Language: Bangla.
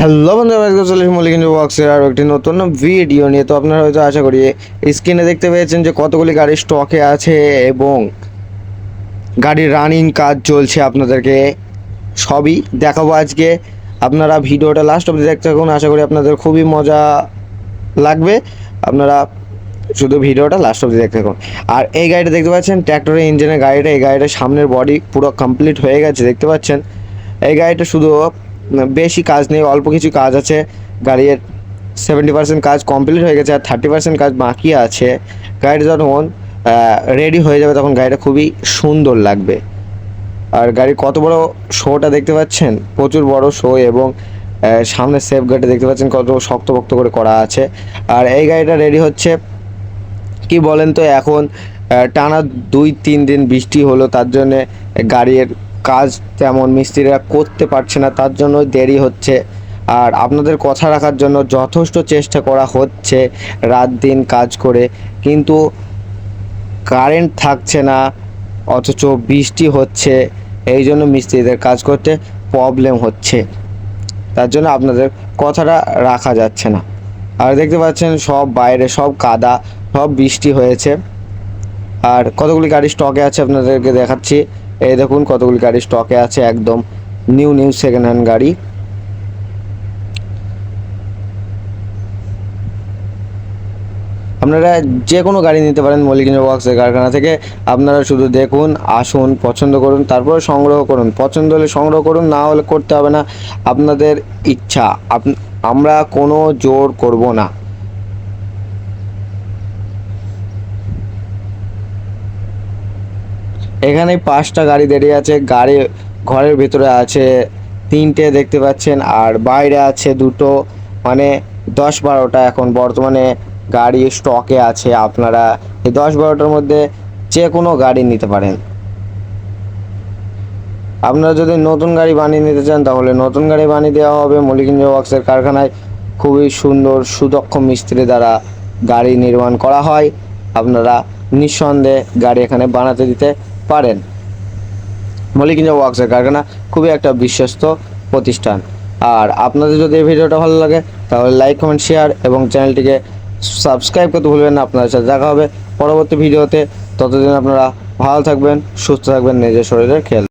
হ্যালো বন্ধুরা আজকে চলে বক্সের আরও একটি নতুন ভিডিও নিয়ে। তো আপনারা হয়তো আশা করি স্ক্রিনে দেখতে পেয়েছেন যে কতগুলি গাড়ি স্টকে আছে এবং গাড়ির রানিং কাজ চলছে আপনাদেরকে। সবই দেখাবো আজকে। আপনারা ভিডিওটা লাস্ট অবধি দেখতে থাকুন, আশা করি আপনাদের খুবই মজা লাগবে। আপনারা শুধু ভিডিওটা লাস্ট অবধি দেখতে থাকুন। আর এই গাড়িটা দেখতে পাচ্ছেন ট্র্যাক্টরের ইঞ্জিনের গাড়িটা। এই গাড়িটার সামনের বডি পুরো কমপ্লিট হয়ে গেছে, দেখতে পাচ্ছেন? এই গাড়িটা শুধু বেশি কাজ নেই, অল্প কিছু কাজ আছে। গাড়ির সেভেন্টি পার্সেন্ট কাজ কমপ্লিট হয়ে গেছে আর থার্টি পার্সেন্ট কাজ বাকি আছে। গাড়িটা যখন রেডি হয়ে যাবে তখন গাড়িটা খুবই সুন্দর লাগবে। আর গাড়ির কত বড় শোটা দেখতে পাচ্ছেন? প্রচুর বড় শো এবং সামনে সেফ গাড়িটা দেখতে পাচ্ছেন কত শক্ত শক্তপোক্ত করে করা আছে। আর এই গাড়িটা রেডি হচ্ছে, কি বলেন তো এখন টানা দুই তিন দিন বৃষ্টি হলো, তার জন্যে গাড়ির কাজ তেমন মিস্ত্রিরা করতে পারছে না, তার জন্য দেরি হচ্ছে। আর আপনাদের কথা রাখার জন্য যথেষ্ট চেষ্টা করা হচ্ছে, রাত দিন কাজ করে। কিন্তু কারেন্ট থাকছে না, অথচ বৃষ্টি হচ্ছে, এই জন্য মিস্ত্রিদের কাজ করতে প্রবলেম হচ্ছে। তার জন্য আপনাদের কথাটা রাখা যাচ্ছে না। আর দেখতে পাচ্ছেন সব বাইরে সব কাদা, সব বৃষ্টি হয়েছে। আর কতগুলি গাড়ি স্টকে আছে আপনাদেরকে দেখাচ্ছি। এই দেখুন কতগুলি গাড়ি স্টকে আছে, একদম নিউ নিউ সেকেন্ড হ্যান্ড গাড়ি। আপনারা যে কোনো গাড়ি নিতে পারেন মল্লিকিন বক্সের কারখানা থেকে। আপনারা শুধু দেখুন, আসুন, পছন্দ করুন, তারপরে সংগ্রহ করুন। পছন্দ হলে সংগ্রহ করুন, না হলে করতে হবে না। আপনাদের ইচ্ছা আমরা কোনো জোর করব না। এখানে পাঁচটা গাড়ি দাঁড়িয়ে আছে। গাড়ি ঘরের ভিতরে আছে, তিনটে দেখতে পাচ্ছেন, আর বাইরে আছে দুটো মানে দশ বারোটা এখন। বর্তমানে গাড়ি স্টকে আছে আপনারা। এই দশ বারোটার মধ্যে যে কোনো গাড়ি নিতে পারেন। আপনারা যদি নতুন গাড়ি বানিয়ে নিতে চান, তাহলে নতুন গাড়ি বানিয়ে দেওয়া হবে মলিকিঞ্জ বক্সের কারখানায়। খুবই সুন্দর, সুদক্ষ মিস্ত্রি দ্বারা গাড়ি নির্মাণ করা হয়। আপনারা নিঃসন্দেহে গাড়ি এখানে বানাতে দিতে পারেন। মলিকিঞ্জ ওয়ার্কসের কারখানা খুবই একটা বিশ্বস্ত প্রতিষ্ঠান। আর আপনাদের যদি এই ভিডিওটা ভালো লাগে, তাহলে লাইক, কমেন্ট, শেয়ার এবং চ্যানেলটিকে সাবস্ক্রাইব করতে ভুলবেন না। আপনাদের সাথে দেখা হবে পরবর্তী ভিডিওতে। ততদিন আপনারা ভালো থাকবেন, সুস্থ থাকবেন, নিজের শরীরের খেয়াল